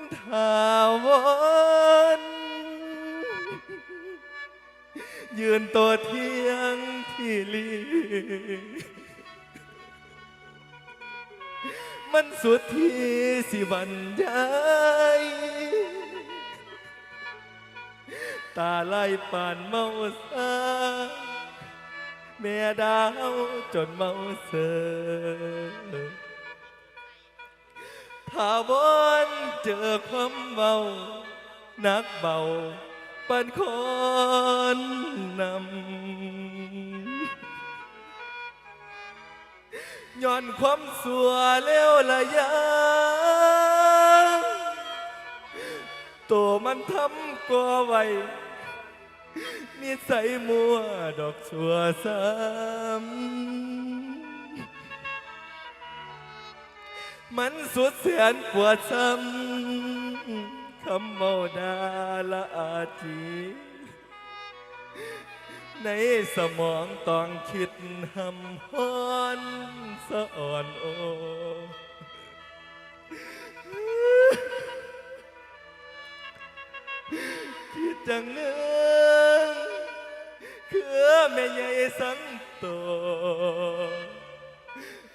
มถาวรยืนตัวเที่ยงที่ลีมันสุดที่สิบรรยายตาไล่ป่านเมาซาแม่ดาวจนเมาเสือถาวน เจอความเบานักเบาปันคนนำย้อนความสัวเลี้ยวละยาตัวมันทำก่อไว้นิสัยมัวดอกสัวซ้ำมันสุดแสนปวดซ้ำ คำเมาดาละอาจีในสมองต้องคิดหำฮอนสะอ่อนโอคิดจังเนื้อคือแม่ใหญ่สังโต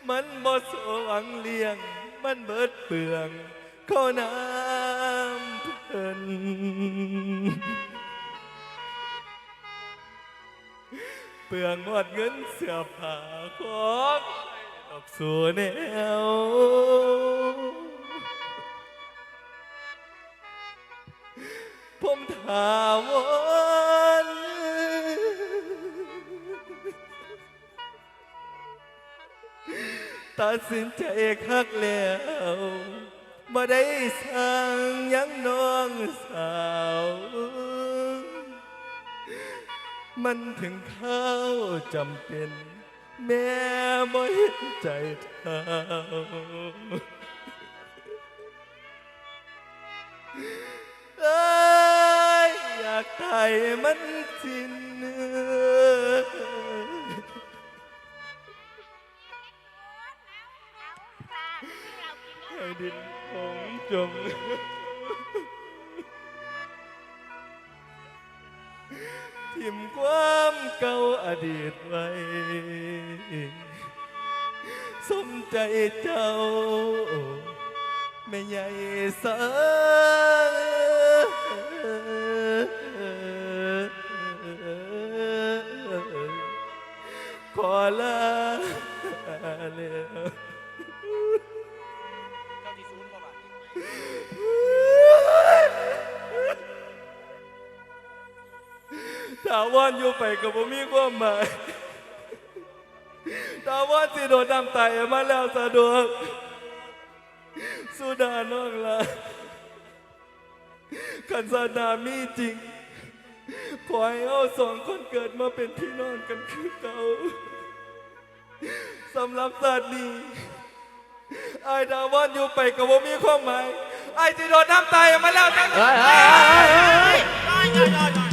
มันบ่สวังเลี้ยง มันเบิดเปลืองข้าน้ำเพิ่ น เปลืองหมดเงินเสื้อผ้าของออกสู่แนวผมถาวรตัดสินใจคักแล้วบ่ได้สั่ง สาว มันถึงข้าวจำเป็น แม่บ่เห็นใจเท่าเอ้ยอยากตายมันสิ้นเนื้อ ให้ดินของจง ทิมความเก่าอดีตไว้สมใจเจ้า ไม่ใหญ่สาขอลาาว่านอยู่ไปกับผมมีความหมายถาว่านสิโดดน้ำตายมาแล้วสะดวกสุดาน้องละขันสานามีจริง ขอให้เอาสองคนเกิดมาเป็นพี่น้องกันคือเก่าสำหรับศาสตร์นี้ไอ้ดาว่านอยู่ไปกับผมมีความหมายไอ้สิโดดน้ำตายมาแล้วจัง เฮ้ยเฮ้ยเฮ้ยเฮ้ยย่